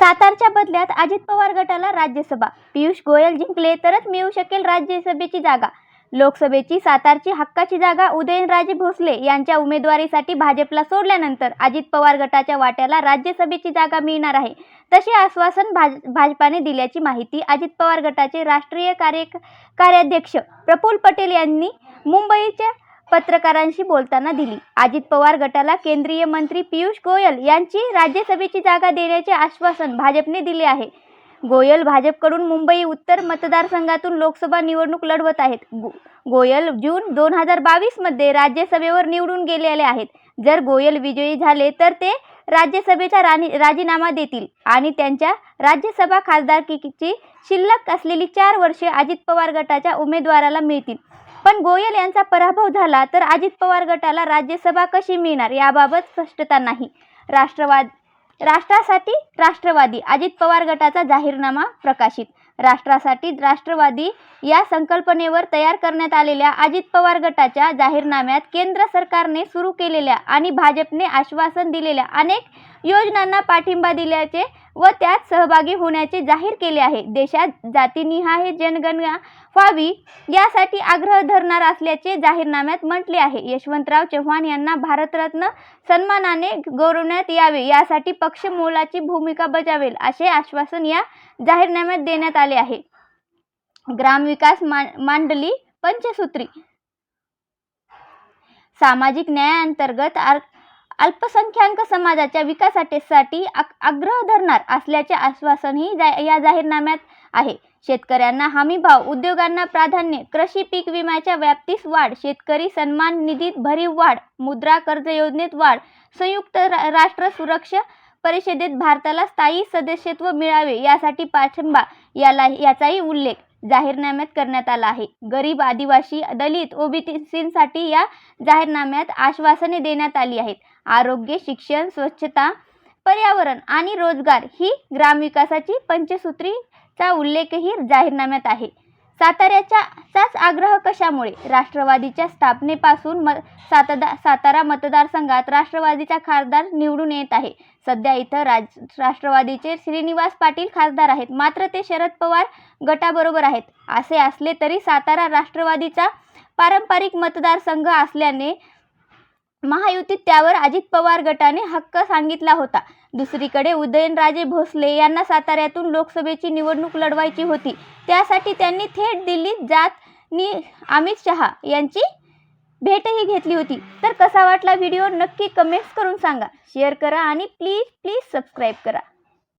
सातारच्या बदल्यात अजित पवार गटाला राज्यसभा. पियुष गोयल जिंकले तरच मिळू शकेल राज्यसभेची जागा. लोकसभेची सातारची हक्काची जागा उदयनराजे भोसले यांच्या उमेदवारीसाठी भाजपला सोडल्यानंतर अजित पवार गटाच्या वाट्याला राज्यसभेची जागा मिळणार आहे. तसे आश्वासन भाज भाजपाने दिल्याची माहिती अजित पवार गटाचे राष्ट्रीय कार्य कार्याध्यक्ष प्रफुल्ल पटेल यांनी मुंबईच्या पत्रकारांशी बोलताना दिली. अजित पवार गटाला केंद्रीय मंत्री पियुष गोयल यांची राज्यसभेची जागा देण्याचे आश्वासन भाजपने दिले आहे. गोयल भाजपकडून मुंबई उत्तर मतदारसंघातून लोकसभा निवडणूक लढवत आहेत. गो गोयल जून दोन हजार बावीसमध्ये राज्यसभेवर निवडून गेलेले आहेत. जर गोयल विजयी झाले तर ते राज्यसभेचा राणी राजीनामा देतील आणि त्यांच्या राज्यसभा खासदारकीची शिल्लक असलेली चार वर्षे अजित पवार गटाच्या उमेदवाराला मिळतील. पण गोयल यांचा पराभव झाला तर अजित पवार गटाला राज्यसभा कशी मिळणार याबाबत स्पष्टता नाही. राष्ट्रवाद राष्ट्रासाठी राष्ट्रवादी अजित पवार गटाचा जाहीरनामा प्रकाशित. राष्ट्रासाठी राष्ट्रवादी या संकल्पनेवर तयार करण्यात आलेल्या अजित पवार गटाच्या जाहीरनाम्यात केंद्र सरकारने सुरू केलेल्या आणि भाजपने आश्वासन दिलेल्या अनेक योजनांना पाठिंबा दिल्याचे व त्यात सहभागी होण्याचे जाहीर केले आहे. देशात जातीनिहाय जनगणना व्हावी यासाठी आग्रह धरणार असल्याचे जाहीरनाम्यात म्हटले आहे. यशवंतराव चव्हाण यांना भारतरत्न सन्मानाने गौरवण्यात यावे यासाठी पक्ष मोलाची भूमिका बजावेल असे आश्वासन या जाहीरनाम्यात देण्यात आले आहे. ग्रामविकास मा मांडली पंचसूत्री. सामाजिक न्यायाअंतर्गत आर अल्पसंख्याक समाजाच्या विकासासाठी आग्रह धरणार असल्याचे आश्वासनही जा या जाहीरनाम्यात आहे. शेतकऱ्यांना हमीभाव उद्योगांना प्राधान्य कृषी पीक विम्याच्या व्याप्तीस वाढ शेतकरी सन्मान निधीत भरीव वाढ मुद्रा कर्ज योजनेत वाढ संयुक्त रा राष्ट्र सुरक्षा परिषदेत भारताला स्थायी सदस्यत्व मिळावे यासाठी पाठिंबा याला याचाही उल्लेख जाहीरनाम्यात करण्यात आला आहे. गरीब आदिवासी दलित ओबीसींसाठी या जाहीरनाम्यात आश्वासने देण्यात आली आहेत. आरोग्य शिक्षण स्वच्छता पर्यावरण आणि रोजगार ही ग्रामविकासाची पंचसूत्रीचा उल्लेखही जाहीरनाम्यात आहे. साताऱ्याच्या आग्रह कशामुळे? राष्ट्रवादीच्या स्थापनेपासून म सातदा सातारा मतदारसंघात राष्ट्रवादीचा खासदार निवडून येत आहे. सध्या इथं राज राष्ट्रवादीचे श्रीनिवास पाटील खासदार आहेत. मात्र ते शरद पवार गटाबरोबर आहेत. असे असले तरी सातारा राष्ट्रवादीचा पारंपरिक मतदारसंघ असल्याने महायुतीत त्यावर अजित पवार गटाने हक्क सांगितला होता. दुसरीकडे उदयनराजे भोसले यांना साताऱ्यातून लोकसभेची निवडणूक लढवायची होती. त्यासाठी त्यांनी थेट दिल्लीत जात नी अमित शहा यांची भेटही घेतली होती. तर कसा वाटला व्हिडिओ नक्की कमेंट्स करून सांगा. शेअर करा आणि प्लीज प्लीज सबस्क्राईब करा.